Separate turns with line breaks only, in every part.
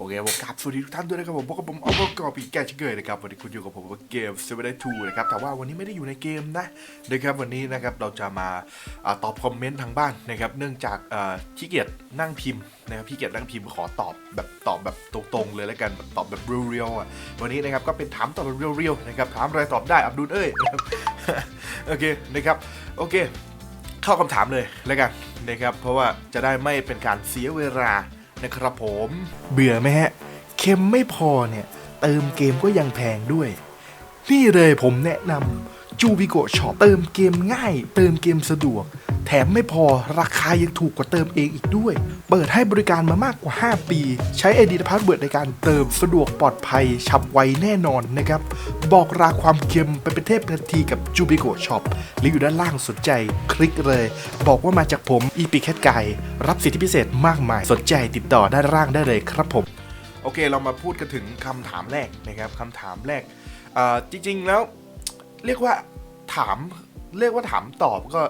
โอเคผมกราบสวัสดีทุกท่านด้วยนะครับผมพบกับผมเอากอบีแก่ชิเกยนะครับวันนี้คุณอยู่กับผมว่าเกมเซเว่นได้ทูนะครับแต่ว่าวันนี้ไม่ได้อยู่ในเกมนะนะครับวันนี้นะครับเราจะมาตอบคอมเมนต์ทางบ้านนะครับเนื่องจากขี้เกียจนั่งพิมพ์นะครับขี้เกียจนั่งพิมพ์ขอตอบแบบตอบแบบตรงๆเลยแล้วกันตอบแบบเรียวๆอะวันนี้นะครับก็เป็นถามตอบแบบเรียวๆนะครับถามอะไรตอบได้อับดุลเอ้ยโอเคนะครับโอเค เข้าคำถามเลยแล้วกันนะครับเพราะว่าจะได้ไม่เป็นการเสียเวลา นะครับผมเบื่อไหมฮะเค็มไม่พอเนี่ย เติมเกมก็ยังแพงด้วย นี่เลยผมแนะนำจูบิโกช็อปเติมเกมง่าย เติมเกมสะดวก แถมไม่พอราคายังถูกกว่าเติมเองอีกด้วย เปิดให้บริการมามากกว่า 5 ปี ใช้ไอดีและพาสเวิร์ดในการเติมสะดวกปลอดภัยฉับไวแน่นอนนะครับ บอกราความเค็มไปเป็นเทพทันทีกับจูบิโกช็อปลิงก์อยู่ด้านล่างสนใจคลิกเลย บอกว่ามาจากผมอีพีแคทไก่รับสิทธิพิเศษมากมายสนใจติดต่อด้านล่างได้เลยครับผม โอเคเรามาพูดกันถึงคำถามแรกนะครับคำถามแรกจริงๆแล้วเรียกว่าถาม เรียกว่าถามตอบก็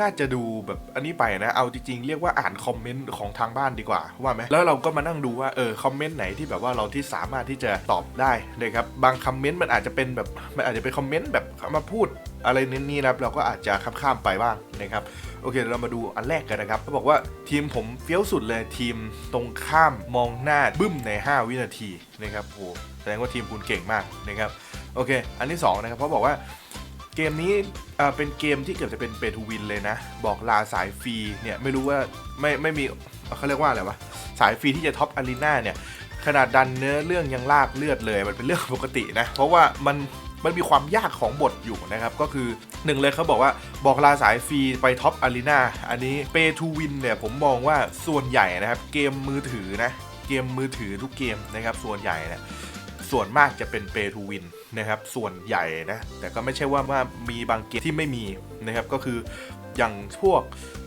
น่าจะดูแบบอันนี้ไปนะ เอาจริงๆ เรียกว่าอ่านคอมเมนต์ของทางบ้านดีกว่าว่าไหมแล้วเราก็มานั่งดูว่าเออคอมเมนต์ไหนที่แบบว่าเราที่สามารถที่จะตอบได้นะครับบางคอมเมนต์มันอาจจะเป็นแบบมันอาจจะเป็นคอมเมนต์แบบมาพูดอะไรนี่นะครับเราก็อาจจะข้ามๆไปบ้างนะครับโอเคเดี๋ยวเรามาดูอันแรกกันนะครับเขาบอกว่าทีมผมเฟี้ยวสุดเลยทีมตรงข้ามมองหน้าบึ้มใน 5 วินาทีนะครับโหแสดงว่าทีมคุณเก่งมากนะครับโอเค อันที่2นะครับเขาบอกว่า เกมนี้เป็นเกมที่เกือบจะเป็นเปทูวินเลยนะ บอกลาสายฟรีเนี่ยไม่รู้ว่าไม่ไม่มีเขาเรียกว่าอะไรวะสายฟรีที่จะท็อปอารีนาเนี่ยขนาดดันเนื้อเรื่องยังลากเลือดเลยมันเป็นเรื่องปกตินะ เพราะว่ามันมันมีความยากของบทอยู่นะครับ ก็คือหนึ่งเลยเขาบอกว่าบอกลาสายฟรีไปท็อปอารีนาอันนี้เปทูวินเนี่ยผมมองว่าส่วนใหญ่นะครับ เกมมือถือนะ เกมมือถือทุกเกมนะครับส่วนใหญ่เนี่ย ส่วนมากจะเป็นเป to win นะครับส่วนใหญ่นะแต่ก็ไม่ใช่ว่าว่ามีบางเกมที่ไม่มีนะครับก็คืออย่างพวก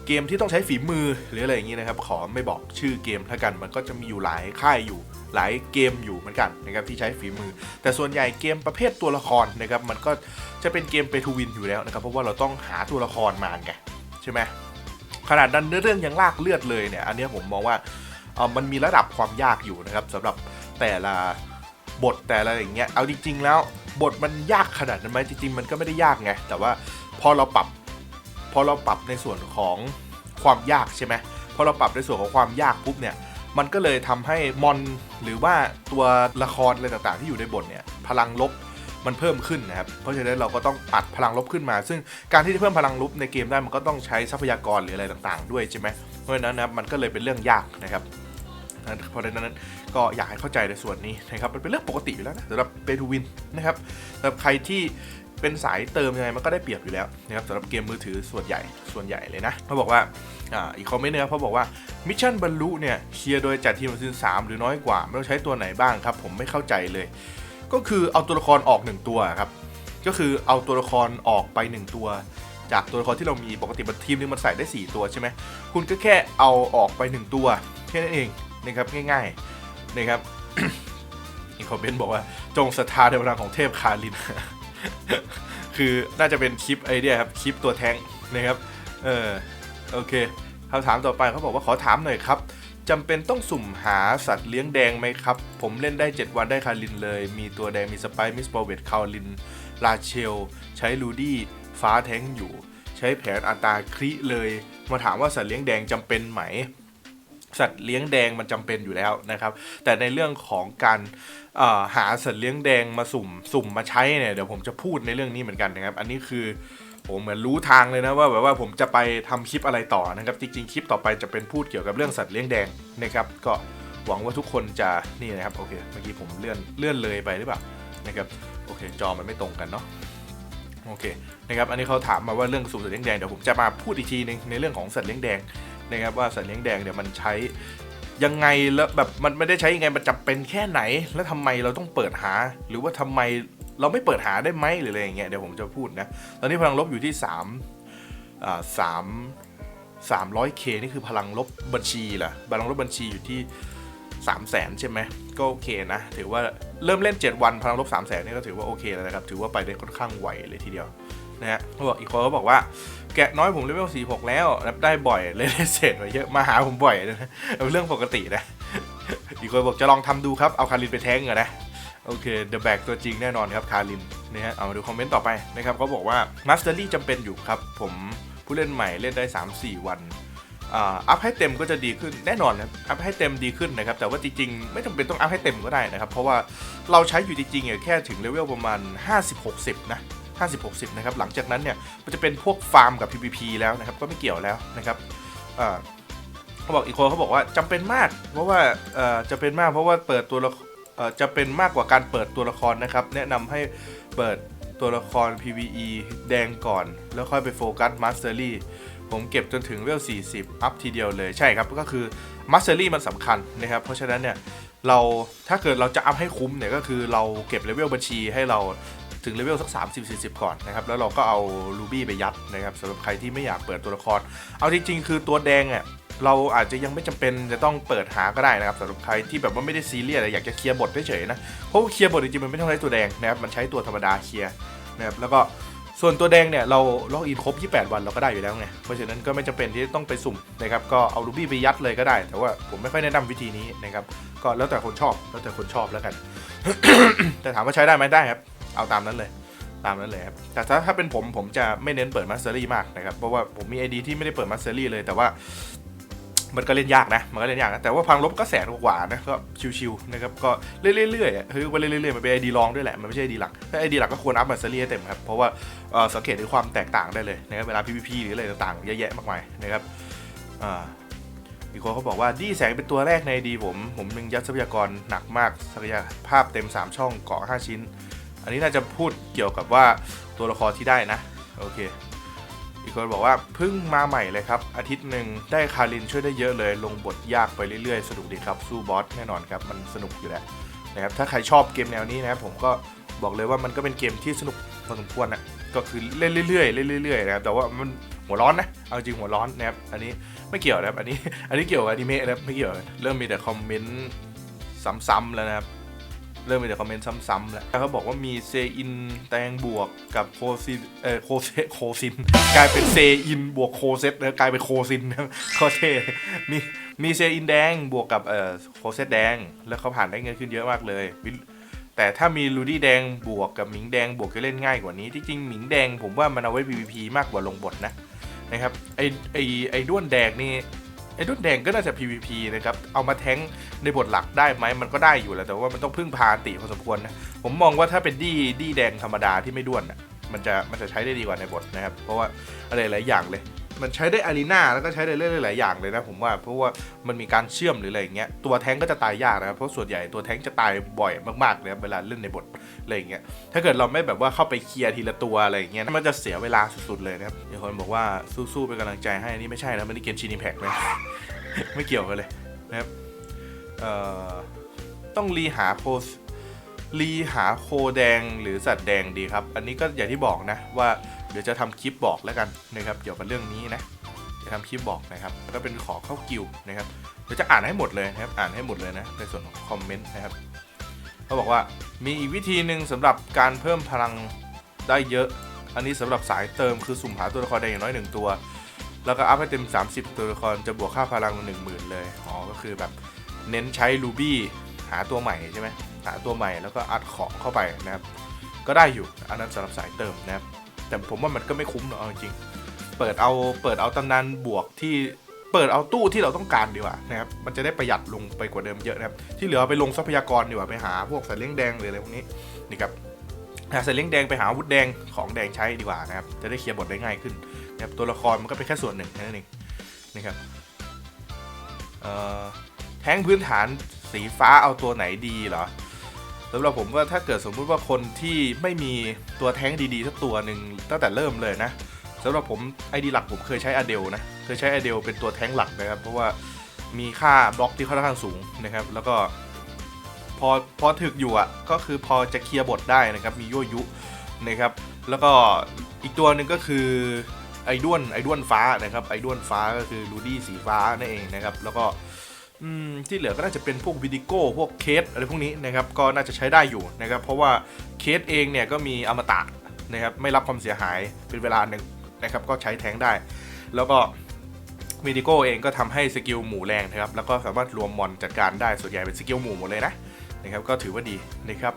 เกมที่ต้องใช้ฝีมือหรืออะไรอย่างนี้นะครับ ขอไม่บอกชื่อเกมถ้ากัน มันก็จะมีอยู่หลายค่ายอยู่หลายเกมอยู่เหมือนกันนะครับที่ใช้ฝีมือ แต่ส่วนใหญ่เกมประเภทตัวละครนะครับมันก็จะเป็นเกมเป to win อยู่แล้วนะครับเพราะว่าเราต้องหาตัวละครมาไงใช่ไหมขนาดดันเนื้อเรื่องยังลากเลือดเลยเนี่ยอันนี้ผมมองว่ามันมีระดับความยากอยู่นะครับสำหรับแต่ละ บทแต่ละอย่างเงี้ยเอาจริงๆแล้วบทมันยากขนาดนั้นไหมจริงๆมันก็ไม่ได้ยากไงแต่ว่าพอเราปรับพอเราปรับในส่วนของความยากใช่ไหมพอเราปรับในส่วนของความยากปุ๊บเนี่ยมันก็เลยทำให้มอนหรือว่าตัวละครอะไรต่างๆ ที่อยู่ในบทเนี่ยพลังลบมันเพิ่มขึ้นนะครับ เพราะฉะนั้นเราก็ต้องปัดพลังลบขึ้นมา ซึ่งการที่จะเพิ่มพลังลบในเกมได้มันก็ต้องใช้ทรัพยากรหรืออะไรต่างๆ ด้วยใช่ไหมเพราะฉะนั้นนะมันก็เลยเป็นเรื่องยากนะครับ เพราะฉะนั้นก็อยากให้เข้าใจในส่วนนี้นะครับมันเป็นเรื่องปกติอยู่แล้วนะสำหรับเปทูวินนะครับสำหรับใครที่เป็นสายเติมยังไงมันก็ได้เปรียบอยู่แล้วนะครับสำหรับเกมมือถือส่วนใหญ่ส่วนใหญ่เลยนะเขาบอกว่าอีกคอมเมนต์นึงเขาบอกว่ามิชชั่นบรรลุเนี่ยเคลียร์โดยจัดทีมซีซั่นสามหรือน้อยกว่าไม่ต้องใช้ตัวไหนบ้างครับ ผมไม่เข้าใจเลย ก็คือเอาตัวละครออกหนึ่งตัวครับก็คือเอาตัวละครออกไปหนึ่งตัว จากตัวละครที่เรามีปกติมันทีมนึงมันใส่ได้ 4 ตัวใช่ไหมคุณก็แค่เอาออกไปหนึ่งตัวแค่นั้นเอง นะครับง่ายๆนะครับอีกคอมเมนต์บอกว่าจงศรัทธาในพลังของเทพคาริน คือน่าจะเป็นคลิปไอเดียครับคลิปตัวแทงนะครับเออโอเคคำถามต่อไปเขาบอกว่าขอถามหน่อยครับจำเป็นต้องสุ่มหาสัตว์เลี้ยงแดงไหมครับ ผมเล่นได้ 7 วันได้คารินเลย มีตัวแดงมีสไปซ์มิสบอเวตคาริน ลาเชล ใช้ลูดี้ฟ้าแท้งอยู่ ใช้แผนอัตราคริเลย มาถามว่าสัตว์เลี้ยงแดงจำเป็นไหม สัตว์เลี้ยงแดงมันจำเป็นอยู่แล้วนะครับ แต่ในเรื่องของการหาสัตว์เลี้ยงแดงมาสุ่มสุ่มมาใช้เนี่ยเดี๋ยวผมจะพูดในเรื่องนี้เหมือนกันนะครับ อันนี้คือผมเหมือนรู้ทางเลยนะว่าแบบว่าผมจะไปทำคลิปอะไรต่อนะครับ จริงๆคลิปต่อไปจะเป็นพูดเกี่ยวกับเรื่องสัตว์เลี้ยงแดงนะครับ ก็หวังว่าทุกคนจะนี่นะครับโอเคเมื่อกี้ผมเลื่อนเลื่อนเลยไปหรือเปล่านะครับโอเคจอมันไม่ตรงกันเนาะโอเคนะครับอันนี้เขาถามมาว่าเรื่องสูตรสัตว์เลี้ยงแดงเดี๋ยวผมจะมาพูดอีกทีหนึงในเรื่องของสัตว์เลี้ยงแดง นะครับว่าสัตว์เลี้ยงแดงเนี่ยมันใช้ยังไงแล้วแบบมันไม่ได้ใช้ยังไงมันจำเป็นแค่ไหน แล้วทำไมเราต้องเปิดหา หรือว่าทำไมเราไม่เปิดหาได้ไหมหรืออะไรอย่างเงี้ยเดี๋ยวผมจะพูดนะตอนนี้พลังลบอยู่ที่3อ่าสามสามร้อยเคนี่คือพลังลบบัญชีเหรอพลังลบบัญชีอยู่ที่3 0 0แสนใช่ไหมก็โอเคนะ ถือว่าเริ่มเล่น 7 วันพลังลบ3 0 0แสนนี่ก็ถือว่าโอเคแล้วนะครับ ถือว่าไปได้ค่อนข้างไวเลยทีเดียว นะฮะเขาบอกอีกคนเขาบอกว่าแกะน้อยผมเลเวล46 แล้วรับได้บ่อยเลยได้เศษมาเยอะมาหาผมบ่อยนะเป็นเรื่องปกตินะ อีกคนบอกจะลองทำดูครับเอาคารินไปแท้งเหรอนะโอเคเดอะแบกตัวจริงแน่นอนครับคารินนะฮะเอามาดูคอมเมนต์ต่อไปนะครับเขาบอกว่ามาสเตอรี่จำเป็นอยู่ครับ ผมผู้เล่นใหม่เล่นได้ 3-4 วันอ่าอัพให้เต็มก็จะดีขึ้นแน่นอนครับอัพให้เต็มดีขึ้นนะครับ แต่ว่าจริงๆ ไม่จำเป็นต้องอัพให้เต็มก็ได้นะครับ เพราะว่าเราใช้อยู่จริงๆเนี่ยแค่ถึงเลเวลประมาณ 50-60 นะ 50-60 นะครับ หลังจากนั้นเนี่ย มันจะเป็นพวกฟาร์มกับ PVP แล้วนะครับ ก็ไม่เกี่ยวแล้วนะครับเขาบอกอีกคนเขาบอกว่าจำเป็นมาก เพราะว่าจะเป็นมากเพราะว่าเปิดตัวละจะเป็นมากกว่าการเปิดตัวละครนะครับ แนะนำให้เปิดตัวละคร PVE แดงก่อน แล้วค่อยไปโฟกัส Mastery ผมเก็บจนถึงเวล 40 อัพทีเดียวเลยใช่ครับ ก็คือ Mastery มันสำคัญนะครับ เพราะฉะนั้นเนี่ยเราถ้าเกิดเราจะอัพให้คุ้มเนี่ยก็คือเราเก็บเลเวลบัญชีให้เรา ถึงเลเวลสัก 30 40 ก่อนนะครับ แล้วเราก็เอา Ruby ไปยัดนะครับสำหรับใครที่ไม่อยากเปิดตัวละคร เอาจริงๆ คือตัวแดงเนี่ยเราอาจจะยังไม่จำเป็นจะต้องเปิดหาก็ได้นะครับสำหรับใครที่แบบว่าไม่ได้ซีเรียสอะไรอยากจะเคลียร์บทเฉยๆนะเพราะเคลียร์บทจริงๆมันไม่ต้องใช้ตัวแดงนะครับมันใช้ตัวธรรมดาเคลียร์นะครับแล้วก็ส่วนตัวแดงเนี่ยเราล็อกอินครบ 28 วันเราก็ได้อยู่แล้วไง เพราะฉะนั้นก็ไม่จำเป็นที่ต้องไปสุ่มนะครับก็เอารูบี้ไปยัดเลยก็ได้ แต่ว่าผมไม่ค่อยแนะนำวิธีนี้นะครับก็แล้วแต่คนชอบแล้วแต่คนชอบแล้วกัน แต่ถามว่าใช้ได้ไหมได้ครับ เอาตามนั้นเลยตามนั้นเลยครับ แต่ถ้าถ้าเป็นผมผมจะไม่เน้นเปิดมาสเตอรี่มากนะครับ เพราะว่าผมมีไอดีที่ไม่ได้เปิดมาสเตอรี่เลย แต่ว่ามันก็เล่นยากนะ มันก็เล่นยากนะ แต่ว่าพังลบก็แสนกว่านะ ก็ชิวๆนะครับ ก็เรื่อยๆอะคือว่าเรื่อยๆ มันเป็นไอดีรองด้วยแหละ มันไม่ใช่ไอดีหลัก ถ้าไอดีหลักก็ควรอัพมาสเตอรี่ให้เต็มครับ เพราะว่าเออสังเกตถึงความแตกต่างได้เลยนะครับ เวลา PVP หรืออะไรต่างๆ เยอะแยะมากมายนะครับอ่าอีกคนเขาบอกว่าดีแสงเป็นตัวแรกในดีผม ผมยังยัดทรัพยากรหนักมากศักยภาพเต็ม 3 ช่องเกาะ5ชิ้น อันนี้น่าจะพูดเกี่ยวกับว่าตัวละครที่ได้นะ โอเค อีกคนบอกว่าเพิ่งมาใหม่เลยครับ อาทิตย์หนึ่งได้คารินช่วยได้เยอะเลย ลงบทยากไปเรื่อยๆ สนุกดีครับ สู้บอสแน่นอนครับ มันสนุกอยู่แล้วนะครับ ถ้าใครชอบเกมแนวนี้นะครับผมก็บอกเลยว่ามันก็เป็นเกมที่สนุกพอสมควรนะก็คือเล่นเรื่อยๆเล่นเรื่อยๆนะครับแต่ว่ามันหัวร้อนนะ เอาจริงหัวร้อนนะครับ อันนี้ไม่เกี่ยวนะครับ อันนี้ อันนี้เกี่ยวกับอนิเมะนะครับ ไม่เกี่ยวเลยเริ่มมีแต่คอมเมนต์ซ้ำๆแล้วนะครับ เริ่มมีแต่คอมเมนต์ซ้ำๆแล้วเขาบอกว่ามีเซอินแตงบวกกับโคซินเอ่อโคเซโคซิน กลายเป็นเซอินบวกโคเซตนะกลายเป็นโคซินนะโคเท่มีมีเซอินแดงบวกกับเอ่อโคเซตแดง แล้วเขาผ่านได้เงินขึ้นเยอะมากเลยแต่ถ้ามีลูดี้แดงบวกกับหมิงแดงบวกจะเล่นง่ายกว่านี้ที่จริงหมิงแดงผมว่ามันเอาไว้ PVP มากกว่าลงบทนะนะครับไอไอไอด้วนแดงนี่ ไอ้ด้นแดงก็น่าจะ PVP นะครับ เอามาแท้งในบทหลักได้ไหมมันก็ได้อยู่แหละแต่ว่ามันต้องพึ่งพาติพอสมควรนะ ผมมองว่าถ้าเป็นดีดีแดงธรรมดาที่ไม่ด้วนอะมันจะมันจะใช้ได้ดีกว่าในบทนะครับ เพราะว่าอะไรหลายอย่างเลย มันใช้ได้อารีนาแล้วก็ใช้ได้เรื่อยๆหลายอย่างเลยนะผมว่าเพราะว่ามันมีการเชื่อมหรืออะไรอย่างเงี้ยตัวแท้งก็จะตายยากนะครับเพราะส่วนใหญ่ตัวแท้งจะตายบ่อยมากๆเลยเวลาเล่นในบทอะไรอย่างเงี้ยถ้าเกิดเราไม่แบบว่าเข้าไปเคลียร์ทีละตัวอะไรอย่างเงี้ยมันจะเสียเวลาสุดๆเลยนะครับมีคนบอกว่าสู้ๆเป็นกำลังใจให้นี่ไม่ใช่นะไม่ได้เกมชินิแพ็กเลยไม่เกี่ยวกันเลยนะครับเอ่อต้องรีหาโคสรีหาโคแดงหรือสัตว์แดงดีครับ อันนี้ก็อย่างที่บอกนะว่า เดี๋ยวจะทำคลิปบอกแล้วกันนะครับเกี่ยวกับเรื่องนี้นะจะทำคลิปบอกนะครับก็เป็นขอเข้ากิวนะครับเดี๋ยวจะอ่านให้หมดเลยนะครับอ่านให้หมดเลยนะในส่วนของคอมเมนต์นะครับเขาบอกว่ามีอีกวิธีหนึ่งสำหรับการเพิ่มพลังได้เยอะ อันนี้สำหรับสายเติมคือสุ่มหาตัวละครแดงอย่างน้อยหนึ่งตัว แล้วก็อัพให้เต็ม 30 ตัวละครจะบวกค่าพลัง 1 0,000 เลยอ๋อก็คือแบบเน้นใช้รูบี้หาตัวใหม่ใช่ไหมหาตัวใหม่แล้วก็อัดของเข้าไปนะครับก็ได้อยู่อันนั้นสำหรับสายเติมนะครับ แต่ผมว่ามันก็ไม่คุ้มหรอกเอาจริงเปิดเอาเปิดเอาตำนานบวกที่เปิดเอาตู้ที่เราต้องการดีกว่านะครับ มันจะได้ประหยัดลงไปกว่าเดิมเยอะนะครับ ที่เหลือไปลงทรัพยากรดีกว่าไปหาพวกสัตว์เลี้ยงแดงหรืออะไรพวกนี้นี่ครับหาสัตว์เลี้ยงแดงไปหาอาวุธแดงของแดงใช้ดีกว่านะครับ จะได้เคลียร์บทได้ง่ายขึ้นนะครับตัวละครมันก็เป็นแค่ส่วนหนึ่งแค่นั้นเองนะครับเอ่อแท้งพื้นฐานสีฟ้าเอาตัวไหนดีเหรอ สำหรับผมว่าถ้าเกิดสมมุติว่าคนที่ไม่มีตัวแท้งดีๆสักตัวหนึ่งตั้งแต่เริ่มเลยนะสำหรับผมไอดีหลักผมเคยใช้อเดลนะเคยใช้อเดลเป็นตัวแท้งหลักนะครับ เพราะว่ามีค่าบล็อกที่ค่อนข้างสูงนะครับ แล้วก็พอพอถึกอยู่อะก็คือพอจะเคลียร์บทได้นะครับ มียั่วยุนะครับ แล้วก็อีกตัวหนึ่งก็คือไอด้วนไอด้วนฟ้านะครับไอด้วนฟ้าก็คือรูดี้สีฟ้านั่นเองนะครับ แล้วก็ ที่เหลือก็น่าจะเป็นพวกวิดิโก้พวกเคสอะไรพวกนี้นะครับก็น่าจะใช้ได้อยู่นะครับเพราะว่าเคสเองเนี่ยก็มีอมตะนะครับไม่รับความเสียหายเป็นเวลาหนึ่งนะครับก็ใช้แทงได้ แล้วก็มิดิโก้เองก็ทำให้สกิลหมู่แรงนะครับแล้วก็สามารถรวมมอนจัดการได้ส่วนใหญ่เป็นสกิลหมู่หมดเลยนะนะครับก็ถือว่าดีนะครับ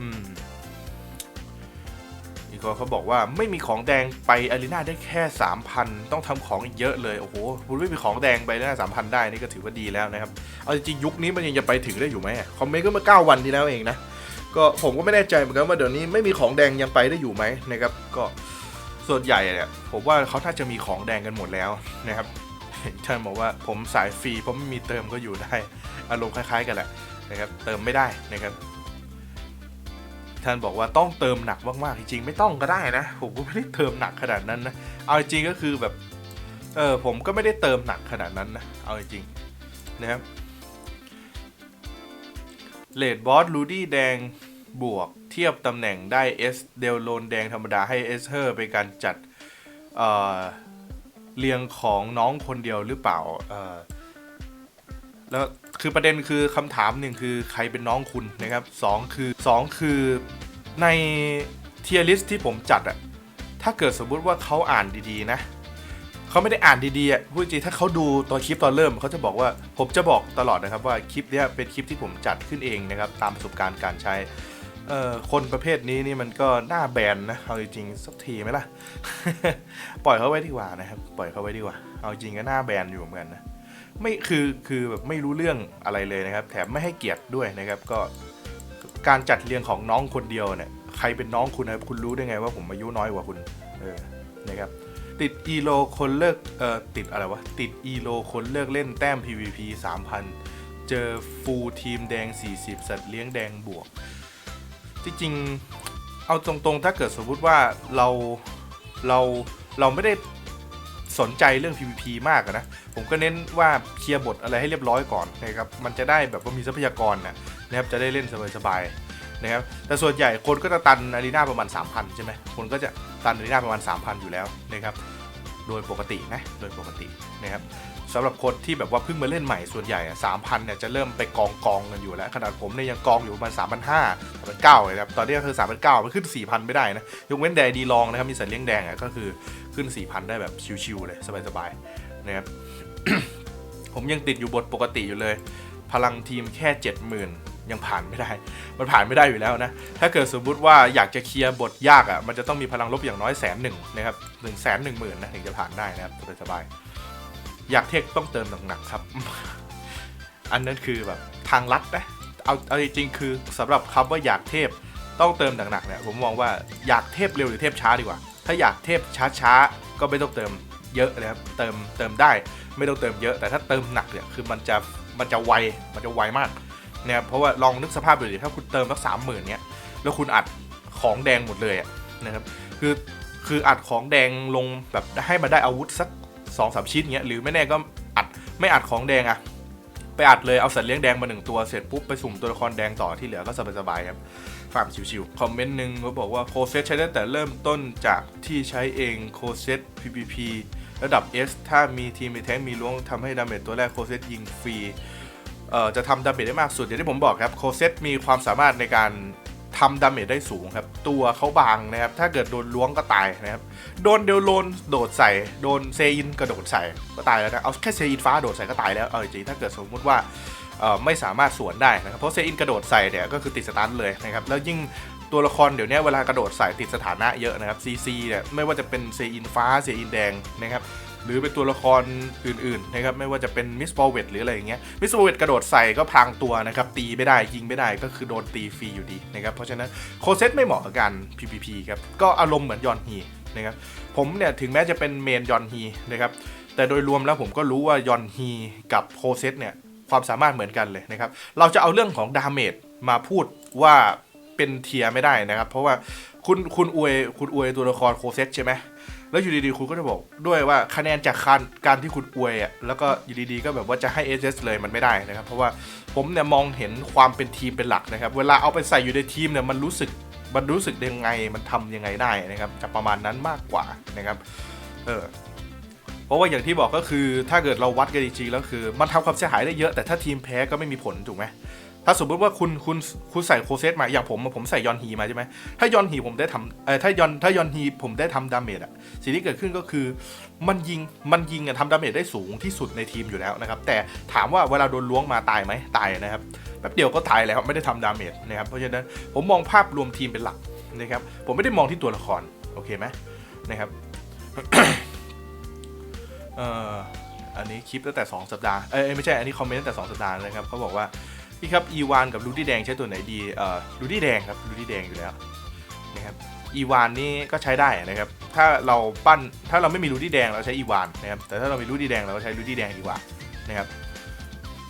อืมีกคนเขาบอกว่าไม่มีของแดงไปอารีนาได้แค่ 3,000 ต้องทำของอีกเยอะเลย โอ้โหคุณไม่มีของแดงไปได้สามพันได้นี่ก็ถือว่าดีแล้วนะครับ เอาจริงยุคนี้มันยังจะไปถึงได้อยู่ไหมคอมเมนต์ก็มื่อ9วันที่แล้วเองนะ ก็ผมก็ไม่แน่ใจเหมือนกันว่าเดี๋ยวนี้ไม่มีของแดงยังไปได้อยู่ไหมนะครับ ก็ส่วนใหญ่เนี่ยผมว่าเขาน่าจะมีของแดงกันหมดแล้วนะครับท่านบอกว่าผมสายฟรีเพราะไม่มีเติมก็อยู่ได้ อารมณ์คล้าย ๆ กันแหละนะครับ เติมไม่ได้นะครับ ท่านบอกว่าต้องเติมหนักมากๆจริงๆไม่ต้องก็ได้นะผมก็ไม่ได้เติมหนักขนาดนั้นนะเอาจริงๆก็คือแบบเออผมก็ไม่ได้เติมหนักขนาดนั้นนะเอาจริงๆนะครับเลดบอสลูดี้แดงบวกเทียบตำแหน่งได้ S เดลโลนแดงธรรมดาให้ S เฮอร์เป็นการจัดเเรียงของน้องคนเดียวหรือเปล่าแล้ว คือประเด็นคือคำถามหนึ่งคือใครเป็นน้องคุณนะครับสองคือสองคือในเทียริสที่ผมจัดอะถ้าเกิดสมมุติว่าเขาอ่านดีๆนะเขาไม่ได้อ่านดีๆอะพูดจริงถ้าเขาดูตอนคลิปตอนเริ่มเขาจะบอกว่าผมจะบอกตลอดนะครับว่าคลิปเนี้ยเป็นคลิปที่ผมจัดขึ้นเองนะครับตามประสบการณ์การใช้เอ่อคนประเภทนี้นี่มันก็หน้าแบนนะเอาจริงๆสักทีไหมล่ะ ปล่อยเขาไว้ดีกว่านะครับ ปล่อยเขาไว้ดีกว่า เอาจริงก็หน้าแบนอยู่เหมือนกันนะ ไม่คือคือแบบไม่รู้เรื่องอะไรเลยนะครับ แถมไม่ให้เกียรติด้วยนะครับก็การจัดเรียงของน้องคนเดียวเนี่ยใครเป็นน้องคุณนะครับคุณรู้ได้ไงว่าผมอายุน้อยกว่าคุณเออนะครับติดอีโลคนเลิกเอ่อติดอะไรวะติดอีโลคนเลิกเล่นแต้ม PVP 3,000 เจอฟูลทีมแดง 40 สัตว์เลี้ยงแดงบวก จริงๆเอาตรงๆ ถ้าเกิดสมมติว่าเราเราเราไม่ได้ สนใจเรื่อง PVP มากนะ ผมก็เน้นว่าเคลียร์บทอะไรให้เรียบร้อยก่อนนะครับ มันจะได้แบบว่ามีทรัพยากรนะนะครับ จะได้เล่นสบายๆนะครับ แต่ส่วนใหญ่คนก็จะตันอารีนาประมาณ 3,000 ใช่ไหมคนก็จะตันอารีนาประมาณ 3,000 อยู่แล้วนะครับ โดยปกตินะโดยปกตินะครับสำหรับคนที่แบบว่าเพิ่งมาเล่นใหม่ส่วนใหญ่สามพันเนี่ยจะเริ่มไปกองกองกันอยู่แล้ว ขนาดผมเนี่ยยังกองอยู่ประมาณสามพันห้าสามพันเก้าเลยครับตอนนี้ก็คือสามพันเก้ามันขึ้นสี่พันไม่ได้นะยกเว้นแดดีลองนะครับมีสัตว์เลี้ยงแดงอะก็คือขึ้นสี่พันได้แบบชิวๆเลยสบายๆนะครับผมยังติดอยู่บทปกติอยู่เลย พลังทีมแค่เจ็ดหมื่น ยังผ่านไม่ได้ มันผ่านไม่ได้อยู่แล้วนะ ถ้าเกิดสมมุติว่าอยากจะเคลียร์บทยากอะ มันจะต้องมีพลังลบอย่างน้อยแสนหนึ่งนะครับหนึ่งแสนหนึ่งหมื่นนะถึงจะผ่านได้นะครับสบายๆอยากเทคต้องเติมหนักๆครับ อันนั้นคือแบบทางลัดนะ เอาเอาจริงๆคือสำหรับคำว่าอยากเทพต้องเติมหนักๆเนี่ยผมมองว่าอยากเทพเร็วหรือเทพช้าดีกว่า ถ้าอยากเทพช้าๆก็ไม่ต้องเติมเยอะนะครับ เติมเติมได้ไม่ต้องเติมเยอะ แต่ถ้าเติมหนักเนี่ยคือมันจะมันจะไวมันจะไวมาก นะครับเพราะว่าลองนึกสภาพดูดิถ้าคุณเติมสักสามหมื่นเนี้ยแล้วคุณอัดของแดงหมดเลยนะครับคือคืออัดของแดงลงแบบให้มาได้อาวุธสักสองสามชิ้นเงี้ยหรือไม่แน่ก็อัดไม่อัดของแดงอะไปอัดเลยเอาสัตว์เลี้ยงแดงมาหนึ่งตัวเสร็จปุ๊บไปสุ่มตัวละครแดงต่อที่เหลือก็สบายๆครับฟาร์มชิวๆคอมเมนต์หนึ่งเขาบอกว่าโคเซตใช้ตั้งแต่เริ่มต้นจากที่ใช้เองโคเซต PPP ระดับ S ถ้ามีทีมมีแท้งมีล้วงทำให้ดาเมจตัวแรกโคเซตยิงฟรี จะทำดาเมจได้มากสุดอย่างที่ผมบอกครับโคเซตมีความสามารถในการทำดาเมจได้สูงครับ ตัวเขาบางนะครับ ถ้าเกิดโดนล้วงก็ตายนะครับ โดนเดลโลนโดดใส่ โดนเซอินกระโดดใส่ก็ตายแล้วนะ เอาแค่เซอินฟ้าโดดใส่ก็ตายแล้ว เอาจริงถ้าเกิดสมมติว่าไม่สามารถสวนได้นะครับ เพราะเซอินกระโดดใส่เนี่ยก็คือติดสตันเลยนะครับ แล้วยิ่งตัวละครเดี๋ยวนี้เวลากระโดดใส่ติดสถานะเยอะนะครับซีซีเนี่ยไม่ว่าจะเป็นเซอินฟ้าเซอินแดงนะครับ หรือเป็นตัวละครอื่นๆนะครับไม่ว่าจะเป็นมิสบอลเวตหรืออะไรอย่างเงี้ยมิสบอลเวตกระโดดใส่ก็พรางตัวนะครับตีไม่ได้ยิงไม่ได้ก็คือโดนตีฟรีอยู่ดีนะครับเพราะฉะนั้นโคเซตไม่เหมาะกับการ PVP ครับก็อารมณ์เหมือนยอนฮีนะครับผมเนี่ยถึงแม้จะเป็นเมนยอนฮีนะครับแต่โดยรวมแล้วผมก็รู้ว่ายอนฮีกับโคเซตเนี่ยความสามารถเหมือนกันเลยนะครับเราจะเอาเรื่องของดาเมจมาพูดว่าเป็นเทียร์ไม่ได้นะครับ เพราะว่าคุณคุณอวยคุณอวยตัวละครโคเซตใช่ไหม แล้วอยู่ดีๆคุณก็จะบอกด้วยว่าคะแนนจากการการที่คุณอวยอะแล้วก็อยู่ดีๆก็แบบว่าจะให้ SS เลยมันไม่ได้นะครับ เพราะว่าผมเนี่ยมองเห็นความเป็นทีมเป็นหลักนะครับ เวลาเอาไปใส่อยู่ในทีมเนี่ยมันรู้สึกมันรู้สึกยังไงมันทำยังไงได้นะครับจะประมาณนั้นมากกว่านะครับเออเพราะว่าอย่างที่บอกก็คือถ้าเกิดเราวัดกันจริงๆแล้วคือ มันทำความเสียหายได้เยอะแต่ถ้าทีมแพ้ก็ไม่มีผลถูกไหม ถ้าสมมติว่าคุณคุณคุณใส่โคเซตมาอย่างผมผมใส่ยอนฮีมาใช่ไหมถ้ายอนฮีผมได้ทำเออถ้ายอนถ้ายอนฮีผมได้ทำดาเมจอะสิ่งที่เกิดขึ้นก็คือ มันยิงมันยิงอะทำดาเมจได้สูงที่สุดในทีมอยู่แล้วนะครับ แต่ถามว่าเวลาโดนล้วงมาตายไหมตายนะครับแป๊บเดียวก็ตายแล้วไม่ได้ทำดาเมจนะครับเพราะฉะนั้นผมมองภาพรวมทีมเป็นหลักนะครับผมไม่ได้มองที่ตัวละครโอเคไหมนะครับเอ่ออันนี้คลิปตั้งแต่ 2 สัปดาห์เอ้ยไม่ใช่อันนี้คอมเมนต์ตั้งแต่ 2 สัปดาห์นะครับเขาบอกว่า พี่ครับอีวานกับลูดี้แดงใช้ตัวไหนดีเอ่อลูดี้แดงครับลูดี้แดงอยู่แล้วนะครับอีวานนี่ก็ใช้ได้นะครับ ถ้าเราปั้นถ้าเราไม่มีลูดี้แดงเราใช้อีวานนะครับแต่ถ้าเรามีลูดี้แดงเราก็ใช้ลูดี้แดงดีกว่านะครับ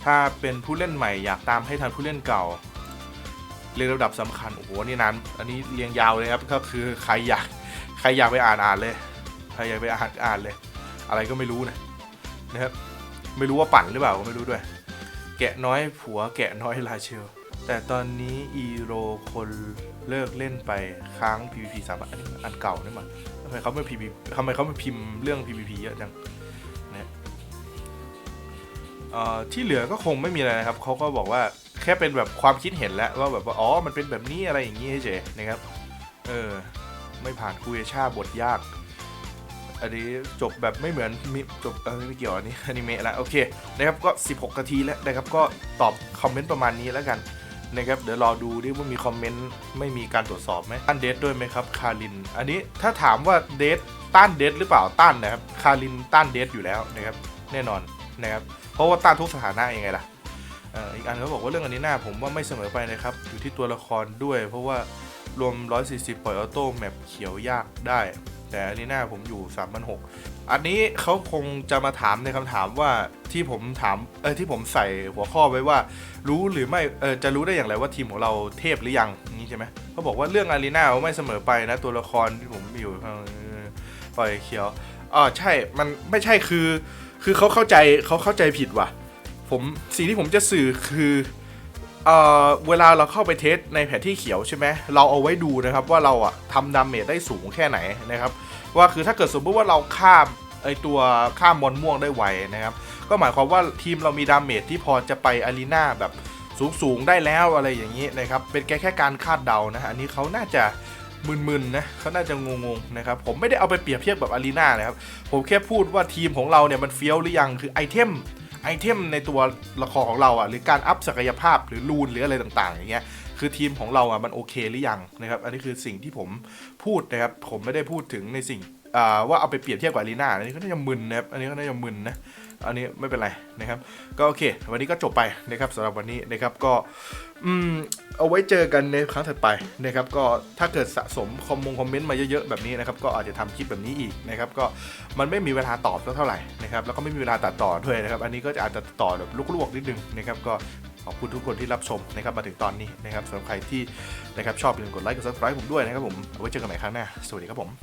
ถ้าเป็นผู้เล่นใหม่อยากตามให้ทันผู้เล่นเก่าเรียงลำดับสำคัญโอ้โหนี่นานอันนี้เรียงยาวเลยครับก็คือใครอยากใครอยากไปอ่านอ่านเลยใครอยากไปอ่านอ่านเลย อะไรก็ไม่รู้นะนะครับไม่รู้ว่าปั่นหรือเปล่าก็ไม่รู้ด้วย แกะน้อยผัวแกะน้อยลาเชล แต่ตอนนี้อีโรคนเลิกเล่นไปค้าง PVP สามอันอันเก่านี่มั้งทำไมเขาไม่ PVP ทำไมเขาไม่พิมพ์เรื่อง PVP เยอะจังเนะเอ่อที่เหลือก็คงไม่มีอะไรนะครับเขาก็บอกว่าแค่เป็นแบบความคิดเห็นแล้วว่าแบบว่าอ๋อมันเป็นแบบนี้อะไรอย่างนี้เฉยนะครับ เออ ไม่ผ่านคูเอชาบทยาก อันนี้จบแบบไม่เหมือนมิจบเออไม่เกี่ยวอันนี้อนิเมะแล้วโอเคนะครับก็ 16 นาทีแล้วนะครับก็ตอบคอมเมนต์ประมาณนี้แล้วกันนะครับเดี๋ยวรอดูดิว่ามีคอมเมนต์ไม่มีการตรวจสอบไหมต้านเดทด้วยไหมครับคาริน อันนี้ถ้าถามว่าเดทต้านเดทหรือเปล่าต้านนะครับคารินต้านเดทอยู่แล้วนะครับแน่นอนนะครับเพราะว่าต้านทุกสถานะยังไงล่ะอีกอันเขาบอกว่าเรื่องอันนี้หน้าผมว่าไม่เสมอไปนะครับอยู่ที่ตัวละครด้วย เพราะว่ารวม 140 ปล่อยออโต้แมปเขียวยากได้ แต่อันนี้หน้าผมอยู่3 6 0 0อันนี้เขาคงจะมาถามในคำถามว่าที่ผมถามเออที่ผมใส่หัวข้อไว้ว่า รู้หรือไม่เออจะรู้ได้อย่างไรว่าทีมของเราเทพหรือยังนี่ใช่ไหมเขาบอกว่าเรื่องอารีนาไม่เสมอไปนะตัวละครที่ผมอยู่ปล่อยเขียวอ๋อใช่มันไม่ใช่คือ คือเขาเข้าใจเขาเข้าใจผิดว่ะผมสิ่งที่ผมจะสื่อคือ เอ่อเวลาเราเข้าไปเทสในแผนที่เขียวใช่ไหมเราเอาไว้ดูนะครับว่าเราอะทำดาเมจได้สูงแค่ไหนนะครับว่าคือถ้าเกิดสมมติว่าเราข้ามไอตัวข้ามมอนม่วงได้ไวนะครับ ก็หมายความว่าทีมเรามีดาเมจที่พอจะไปอารีนาแบบสูงๆได้แล้วอะไรอย่างนี้นะครับเป็นแค่แค่การคาดเดานะอันนี้เขาน่าจะมึนๆนะเขาน่าจะงงๆนะครับผมไม่ได้เอาไปเปรียบเทียบแบบอารีนานะครับผมแค่พูดว่าทีมของเราเนี่ยมันเฟี้ยวหรือยังคือไอเทม ไอเทมในตัวละครของเราอะหรือการอัพศักยภาพหรือรูนหรืออะไรต่างๆอย่างเงี้ยคือทีมของเราอะมันโอเคหรือยังนะครับอันนี้คือสิ่งที่ผมพูดนะครับผมไม่ได้พูดถึงในสิ่งอ่าว่าเอาไปเปรียบเทียบกับอารีนาอันนี้ก็น่าจะมึนนะครับอันนี้ก็น่าจะมึนนะ อันนี้ไม่เป็นไรนะครับ ก็โอเค วันนี้ก็จบไปนะครับสำหรับวันนี้นะครับก็อืมเอาไว้เจอกันในครั้งถัดไปนะครับก็ถ้าเกิดสะสมคอมมงคอมเมนต์มาเยอะๆแบบนี้นะครับก็อาจจะทำคลิปแบบนี้อีกนะครับก็มันไม่มีเวลาตอบเท่าไหร่นะครับแล้วก็ไม่มีเวลาตัดต่อด้วยนะครับ อันนี้ก็จะอาจจะต่อแบบลวกๆนิดนึงนะครับก็ขอบคุณทุกคนที่รับชมนะครับมาถึงตอนนี้นะครับสำหรับใครที่นะครับชอบอย่าลืมกดไลค์กด subscribe ผมด้วยนะครับผมเอาไว้เจอกันใหม่ครั้งหน้าสวัสดีครับผม